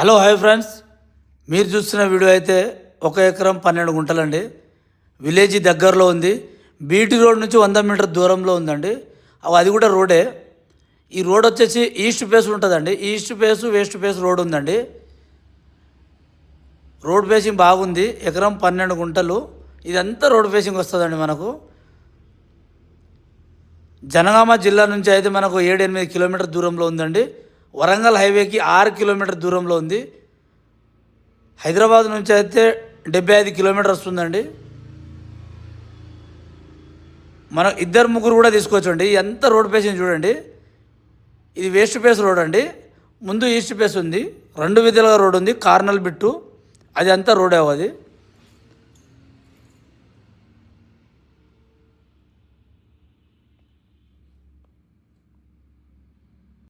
Hello hi friends. మీరు చూస్తున్న video అయితే ఒక ఎకరం పన్నెండు గుంటలండి. విలేజ్ దగ్గరలో ఉంది. బీటీ రోడ్ నుంచి వంద మీటర్ దూరంలో ఉందండి. అవి అది కూడా రోడే. ఈ రోడ్ వచ్చేసి ఈస్ట్ ఫేస్ ఉంటుందండి. East face west face road ఉందండి. రోడ్ ఫేసింగ్ బాగుంది. ఎకరం పన్నెండు గుంటలు. ఇదంతా రోడ్ ఫేసింగ్ వస్తుందండి మనకు. జనగామ జిల్లా నుంచి అయితే మనకు ఏడు ఎనిమిది కిలోమీటర్ దూరంలో ఉందండి. వరంగల్ హైవేకి ఆరు కిలోమీటర్ దూరంలో ఉంది. హైదరాబాద్ నుంచి అయితే డెబ్బై ఐదు కిలోమీటర్ వస్తుందండి. మనం ఇద్దరు ముగ్గురు కూడా తీసుకోవచ్చండి ఎంత రోడ్ పేసింది చూడండి. ఇది వేస్ట్ పేస్ రోడ్ అండి. ముందు ఈస్ట్ పేస్ ఉంది. రెండు విధాలుగా రోడ్ ఉంది. Corner bit. అది అంతా రోడ్ అది.